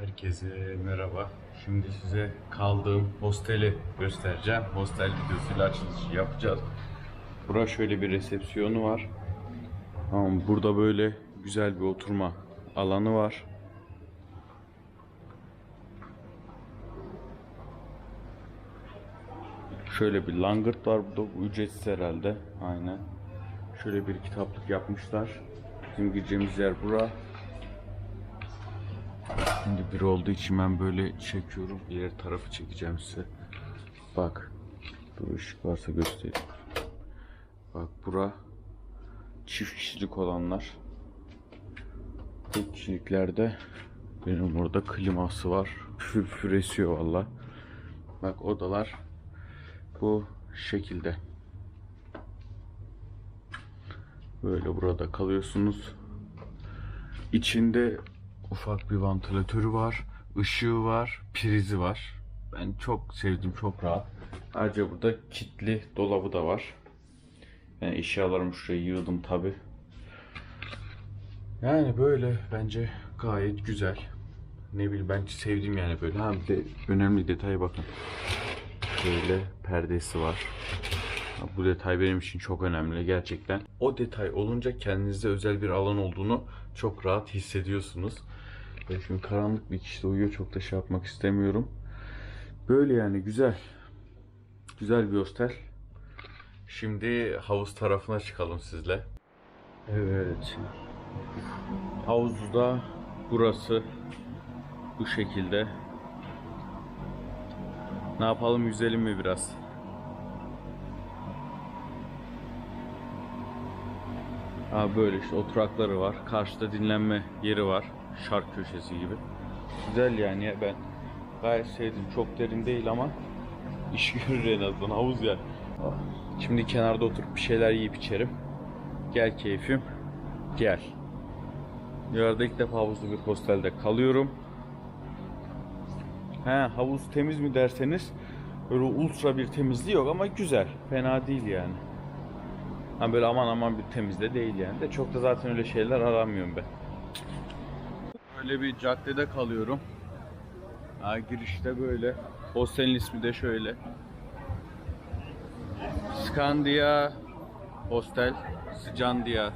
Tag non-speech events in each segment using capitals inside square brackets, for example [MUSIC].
Herkese merhaba. Şimdi size kaldığım hosteli göstereceğim. Hostel videosuyla açılışı yapacağız. Bura şöyle bir resepsiyonu var. Tamam, burada böyle güzel bir oturma alanı var. Şöyle bir langırt var burada. Bu ücretsiz herhalde. Aynen. Şöyle bir kitaplık yapmışlar. Bizim gireceğimiz yer bura. Şimdi bir olduğu için ben böyle çekiyorum. Diğer tarafı çekeceğim size. Bak. Dur ışık varsa göstereyim. Bak bura çift kişilik olanlar. Tek kişiliklerde benim orada kliması var. [LAUGHS] Pür esiyor valla. Bak odalar bu şekilde. Böyle burada kalıyorsunuz. İçinde ufak bir vantilatörü var, ışığı var, prizi var. Ben çok sevdim, çok rahat. Ayrıca burada kilitli dolabı da var. Yani eşyalarımı şuraya yığdım tabi. Yani böyle bence gayet güzel. Ne bileyim ben sevdim yani böyle. Ha bir de önemli detaya bakın. Böyle perdesi var. Bu detay benim için çok önemli gerçekten. O detay olunca kendinize özel bir alan olduğunu çok rahat hissediyorsunuz. Ve şimdi karanlık bir kişi de uyuyor çok da şey yapmak istemiyorum. Böyle yani güzel. Güzel bir hostel. Şimdi havuz tarafına çıkalım sizle. Evet. Havuzda burası bu şekilde. Ne yapalım yüzelim mi biraz? Aa böyle işte oturakları var. Karşıda dinlenme yeri var. Şark köşesi gibi. Güzel yani ya ben gayet sevdim. Çok derin değil ama iş [LAUGHS] görür en azından havuz ya. Şimdi kenarda oturup bir şeyler yiyip içerim. Gel keyfim. Gel. Yıllarda ilk defa havuzlu bir hostelde kalıyorum. He havuz temiz mi derseniz böyle ultra bir temizliği yok ama güzel. Fena değil yani. Ha böyle aman aman bir temiz de değil yani. De çok da zaten öyle şeyler aramıyorum ben. Böyle bir caddede kalıyorum. Ha, girişte böyle. Hostelin ismi de şöyle. Skandia Hostel. Scandia.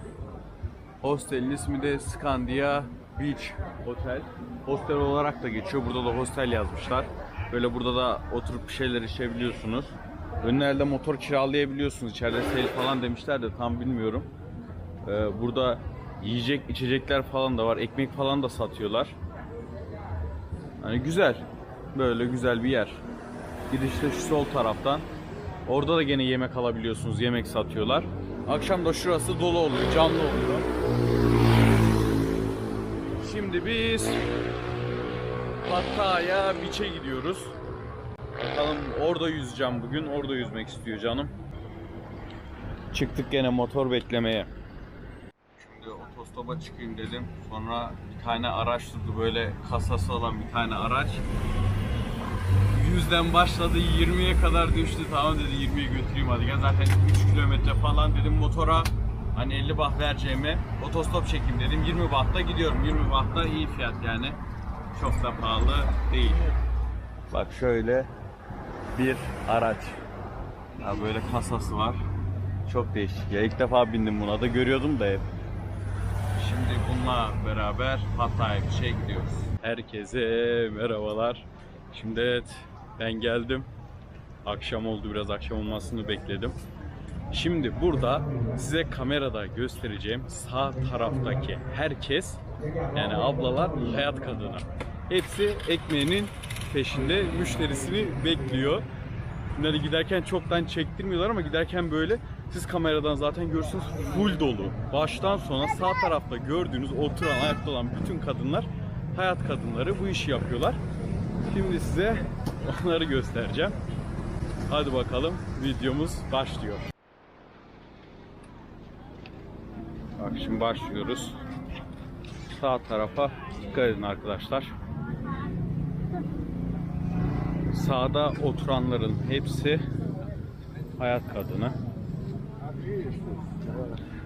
Hostelin ismi de Skandia Beach Hotel. Hostel olarak da geçiyor. Burada da hostel yazmışlar. Böyle burada da oturup bir şeyler içebiliyorsunuz. Önlerde motor kiralayabiliyorsunuz. İçeride sale falan demişler de tam bilmiyorum. Ee, burada yiyecek içecekler falan da var. Ekmek falan da satıyorlar. Hani güzel. Böyle güzel bir yer. Gidişte şu sol taraftan. Orada da gene yemek alabiliyorsunuz. Yemek satıyorlar. Akşam da şurası dolu oluyor. Canlı oluyor. Şimdi biz Pattaya Beach'e gidiyoruz. Bakalım orada yüzeceğim bugün. Orada yüzmek istiyor canım. Çıktık gene motor beklemeye. Otostopa çıkayım dedim. Sonra bir tane araç durdu böyle kasası olan bir tane araç. 100'den başladı 20'ye kadar düştü. Tamam dedi 20'ye götüreyim hadi gel. Zaten 3 kilometre falan dedim motora hani 50 baht vereceğime otostop çekeyim dedim. 20 bahtta gidiyorum. 20 bahtta iyi fiyat yani. Çok da pahalı değil. Bak şöyle bir araç. Ya böyle kasası var. Çok değişik. Ya ilk defa bindim buna da görüyordum da hep. Şimdi bununla beraber Hatay'a bir şey gidiyoruz. Herkese merhabalar. Şimdi evet ben geldim. Akşam oldu biraz akşam olmasını bekledim. Şimdi burada size kamerada göstereceğim sağ taraftaki herkes yani ablalar hayat kadını. Hepsi ekmeğinin peşinde müşterisini bekliyor. Bunları giderken çoktan çektirmiyorlar ama giderken böyle siz kameradan zaten görürsünüz full dolu. Baştan sona sağ tarafta gördüğünüz oturan ayakta olan bütün kadınlar hayat kadınları bu işi yapıyorlar. Şimdi size onları göstereceğim. Hadi bakalım videomuz başlıyor. Bak şimdi başlıyoruz. Sağ tarafa dikkat edin arkadaşlar. Sağda oturanların hepsi hayat kadını.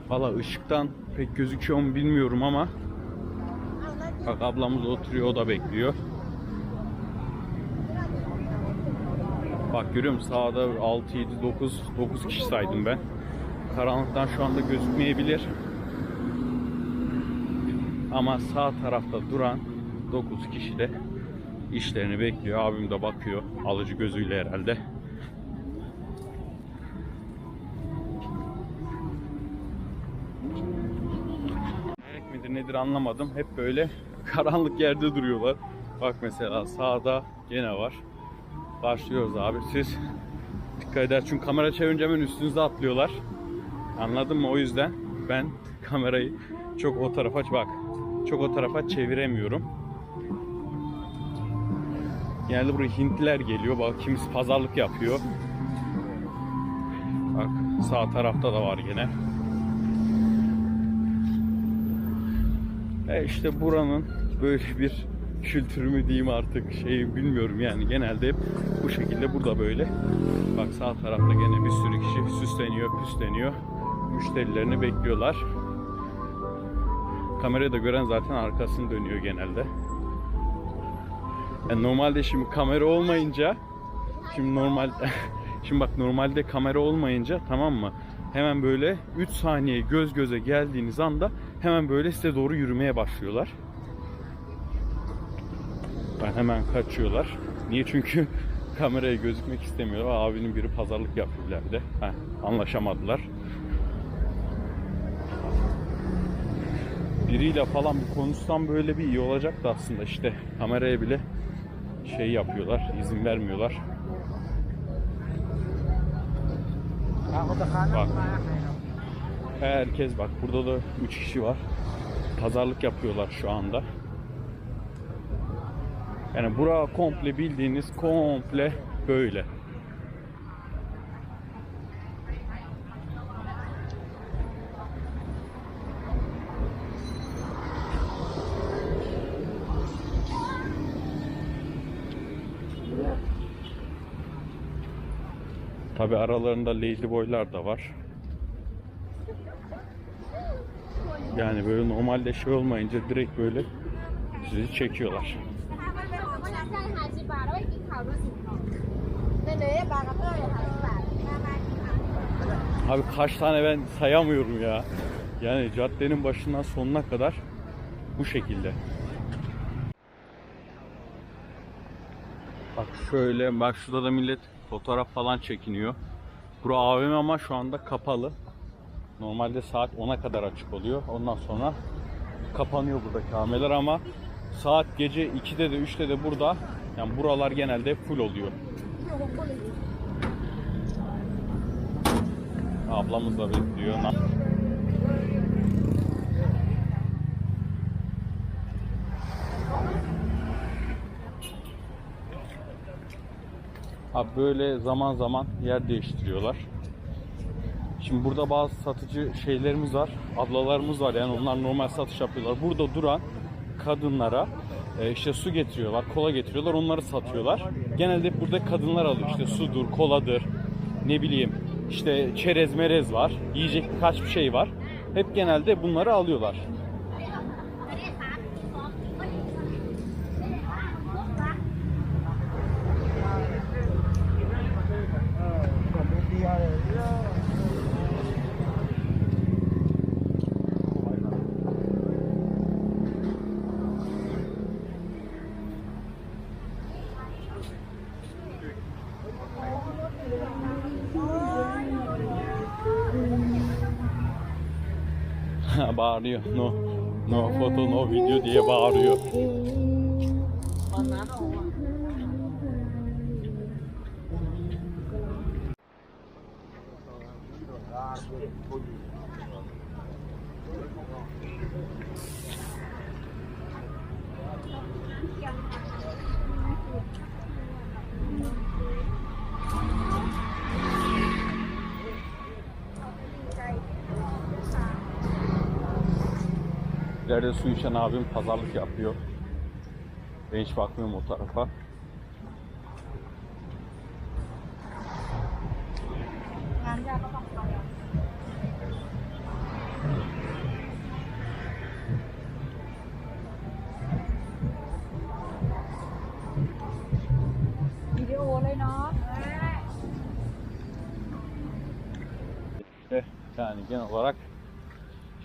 Valla ışıktan pek gözüküyor mu bilmiyorum ama Bak ablamız oturuyor o da bekliyor. Bak görüyor sağda 6, 7, 9, 9 kişi saydım ben. Karanlıktan şu anda gözükmeyebilir. Ama sağ tarafta duran 9 kişi de işlerini bekliyor. Abim de bakıyor alıcı gözüyle herhalde. Nedir anlamadım. Hep böyle karanlık yerde duruyorlar. Bak mesela sağda gene var. Başlıyoruz abi. Siz dikkat eder çünkü kamera çevirince hemen üstünüze atlıyorlar. Anladın mı? O yüzden ben kamerayı çok o tarafa bak. Çok o tarafa çeviremiyorum. Genelde buraya Hintliler geliyor. Bak kimisi pazarlık yapıyor. Bak sağ tarafta da var gene. E işte buranın böyle bir kültürü mü diyeyim artık şey bilmiyorum yani genelde hep bu şekilde burada böyle. Bak sağ tarafta gene bir sürü kişi süsleniyor, püsleniyor. Müşterilerini bekliyorlar. Kamerayı da gören zaten arkasını dönüyor genelde. Yani normalde şimdi kamera olmayınca şimdi normal [LAUGHS] şimdi bak normalde kamera olmayınca tamam mı? Hemen böyle 3 saniye göz göze geldiğiniz anda hemen böyle size doğru yürümeye başlıyorlar. Ben hemen kaçıyorlar. Niye? Çünkü [LAUGHS] kameraya gözükmek istemiyorlar. Abinin biri pazarlık yapıyor ileride. Heh, anlaşamadılar. Biriyle falan bir konuşsam böyle bir iyi olacaktı aslında işte. Kameraya bile şey yapıyorlar, izin vermiyorlar. Bak. Herkes bak burada da 3 kişi var. Pazarlık yapıyorlar şu anda. Yani bura komple bildiğiniz komple böyle. Tabi aralarında ladyboylar da var. Yani böyle normalde şey olmayınca direkt böyle sizi çekiyorlar. Abi kaç tane ben sayamıyorum ya. Yani caddenin başından sonuna kadar bu şekilde. Bak şöyle bak şurada da millet fotoğraf falan çekiniyor. Bura AVM ama şu anda kapalı. Normalde saat 10'a kadar açık oluyor. Ondan sonra kapanıyor buradaki AVM'ler ama saat gece 2'de de 3'te de burada yani buralar genelde full oluyor. Ablamız da bekliyor. Abi böyle zaman zaman yer değiştiriyorlar. Şimdi burada bazı satıcı şeylerimiz var, ablalarımız var yani onlar normal satış yapıyorlar. Burada duran kadınlara e, işte su getiriyorlar, kola getiriyorlar, onları satıyorlar. Genelde burada kadınlar alıyor işte sudur, koladır, ne bileyim işte çerez merez var, yiyecek birkaç bir şey var. Hep genelde bunları alıyorlar. Bağırıyor. No, no foto, no video diye bağırıyor. İçeride su içen abim pazarlık yapıyor. Ben hiç bakmıyorum o tarafa. วิดีโอเลยเนาะ Eh, yani genel olarak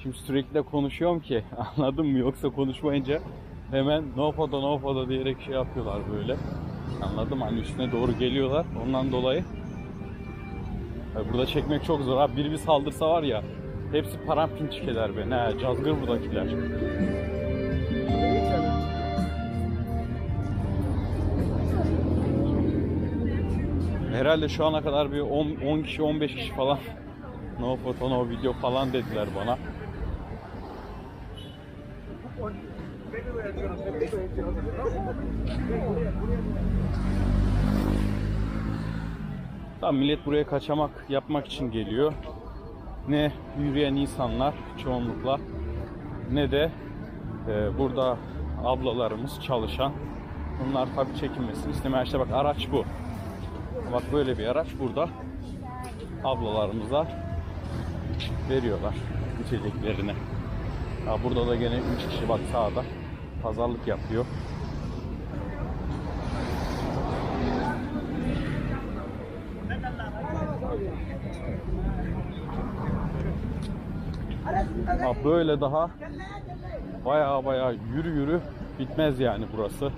şimdi sürekli de konuşuyorum ki [LAUGHS] anladın mı yoksa konuşmayınca hemen no foto no foto diyerek şey yapıyorlar böyle. Anladım hani üstüne doğru geliyorlar ondan dolayı. Burada çekmek çok zor abi. Biri bir saldırsa var ya hepsi parampinçik eder beni. He, cazgır buradakiler. Herhalde şu ana kadar bir 10, 10 kişi 15 kişi falan [LAUGHS] no foto no video falan dediler bana. Tamam millet buraya kaçamak yapmak için geliyor. Ne yürüyen insanlar çoğunlukla ne de e, burada ablalarımız çalışan. Bunlar tabii çekinmesini istemeyen işte bak araç bu. Bak böyle bir araç burada ablalarımıza veriyorlar içeceklerini. Ha, burada da gene 3 kişi bak sağda pazarlık yapıyor. Ha, böyle daha baya baya yürü yürü bitmez yani burası.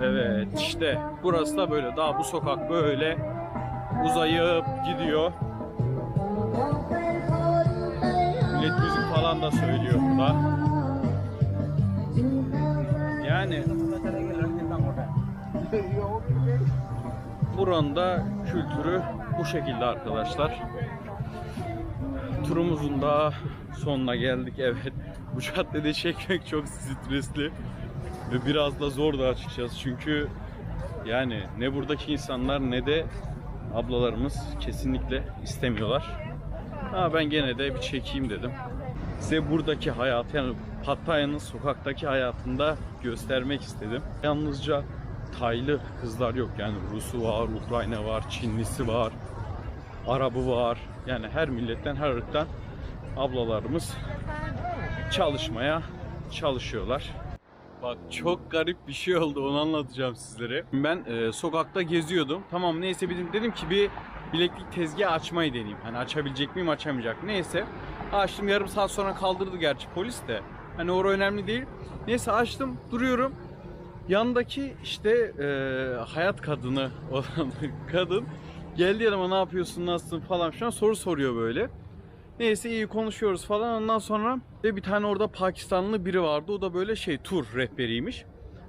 Evet işte burası da böyle daha bu sokak böyle uzayıp gidiyor. Millet müzik falan da söylüyor burada. Yani buranın da kültürü bu şekilde arkadaşlar. Turumuzun da sonuna geldik. Evet bu caddede çekmek çok stresli. Ve biraz da zor da açıkçası çünkü yani ne buradaki insanlar ne de ablalarımız kesinlikle istemiyorlar. Ha ben gene de bir çekeyim dedim. Size buradaki hayat yani Pattaya'nın sokaktaki hayatında göstermek istedim. Yalnızca Taylı kızlar yok yani Rusu var, Ukrayna var, Çinlisi var, Arabı var. Yani her milletten, her ırktan ablalarımız çalışmaya çalışıyorlar. Bak çok garip bir şey oldu onu anlatacağım sizlere. Ben e, sokakta geziyordum. Tamam neyse dedim, dedim ki bir bileklik tezgahı açmayı deneyeyim. Hani açabilecek miyim açamayacak mıyım? Neyse açtım yarım saat sonra kaldırdı gerçi polis de. Hani orası önemli değil. Neyse açtım duruyorum. Yandaki işte e, hayat kadını olan [LAUGHS] kadın geldi yanıma ne yapıyorsun nasılsın falan şu an soru soruyor böyle. Neyse iyi konuşuyoruz falan ondan sonra ve bir tane orada Pakistanlı biri vardı o da böyle şey tur rehberiymiş.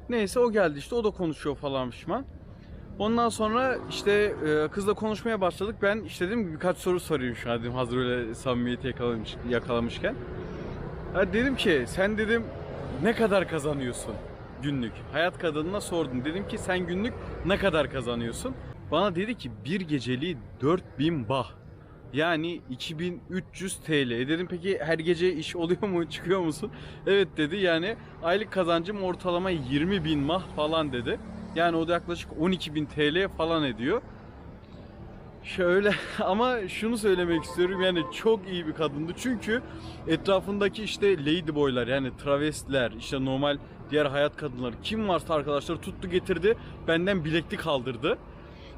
Neyse o geldi işte o da konuşuyor falan pişman. Ondan sonra işte e, kızla konuşmaya başladık. Ben işte dedim birkaç soru sorayım şu an dedim hazır öyle samimiyeti yakalamış, yakalamışken. Ha, dedim ki sen dedim ne kadar kazanıyorsun günlük? Hayat kadınına sordum. Dedim ki sen günlük ne kadar kazanıyorsun? Bana dedi ki bir geceliği 4000 bah. Yani 2300 TL. Dedim peki her gece iş oluyor mu çıkıyor musun? Evet dedi yani aylık kazancım ortalama 20 bin mah falan dedi. Yani o da yaklaşık 12 bin TL falan ediyor. Şöyle [LAUGHS] ama şunu söylemek istiyorum yani çok iyi bir kadındı çünkü etrafındaki işte ladyboylar yani travestiler işte normal diğer hayat kadınları kim varsa arkadaşlar tuttu getirdi benden bileklik kaldırdı.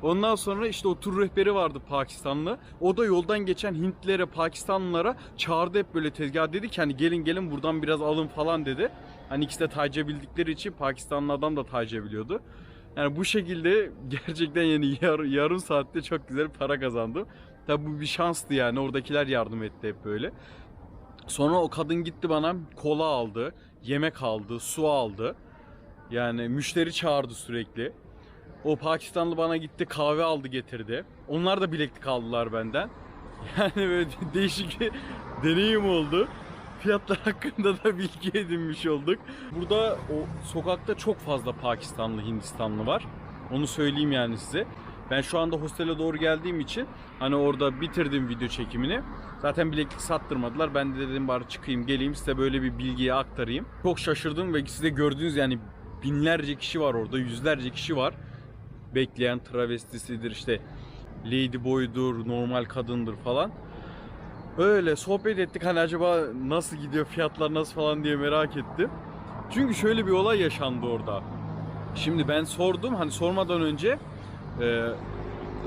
Ondan sonra işte o tur rehberi vardı Pakistanlı. O da yoldan geçen Hintlilere, Pakistanlılara çağırdı hep böyle tezgah dedi ki hani gelin gelin buradan biraz alın falan dedi. Hani ikisi de tayca bildikleri için Pakistanlı adam da tayca biliyordu. Yani bu şekilde [LAUGHS] gerçekten yani yar, yarım saatte çok güzel para kazandım. Tabi bu bir şanstı yani oradakiler yardım etti hep böyle. Sonra o kadın gitti bana kola aldı, yemek aldı, su aldı. Yani müşteri çağırdı sürekli. O Pakistanlı bana gitti kahve aldı getirdi. Onlar da bileklik aldılar benden. [LAUGHS] Yani böyle değişik bir deneyim oldu. fiyatlar hakkında da bilgi edinmiş olduk. Burada o sokakta çok fazla Pakistanlı, Hindistanlı var. Onu söyleyeyim yani size. Ben şu anda hostele doğru geldiğim için hani orada bitirdim video çekimini. Zaten bileklik sattırmadılar. Ben de dedim bari çıkayım geleyim size böyle bir bilgiyi aktarayım. Çok şaşırdım ve siz de gördüğünüz yani binlerce kişi var orada, yüzlerce kişi var. Bekleyen travestisidir işte ladyboy'dur, normal kadındır falan. Öyle sohbet ettik hani acaba nasıl gidiyor fiyatlar nasıl falan diye merak ettim. Çünkü şöyle bir olay yaşandı orada. Şimdi ben sordum hani sormadan önce e,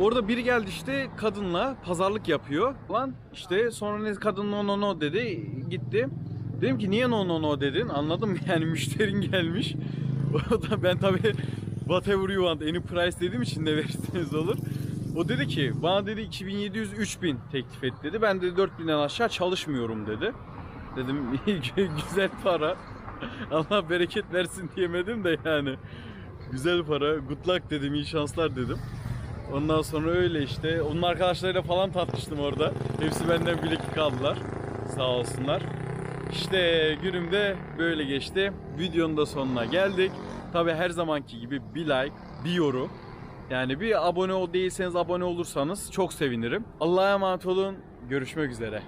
orada biri geldi işte kadınla pazarlık yapıyor falan işte sonra ne kadın no no no dedi gitti. Dedim ki niye no no no dedin anladım [LAUGHS] yani müşterin gelmiş. [LAUGHS] O ben tabii whatever you want any price dediğim için ne verirseniz olur. O dedi ki bana dedi 2700 3000 teklif et dedi. Ben de 4000'den aşağı çalışmıyorum dedi. Dedim [LAUGHS] güzel para. [LAUGHS] Allah bereket versin diyemedim de yani. Güzel para. Good luck dedim. iyi şanslar dedim. Ondan sonra öyle işte. Onun arkadaşlarıyla falan tartıştım orada. Hepsi benden bileklik aldılar. Sağ olsunlar. İşte günüm de böyle geçti. Videonun da sonuna geldik. Tabi her zamanki gibi bir like, bir yorum. Yani bir abone ol değilseniz abone olursanız çok sevinirim. Allah'a emanet olun. Görüşmek üzere.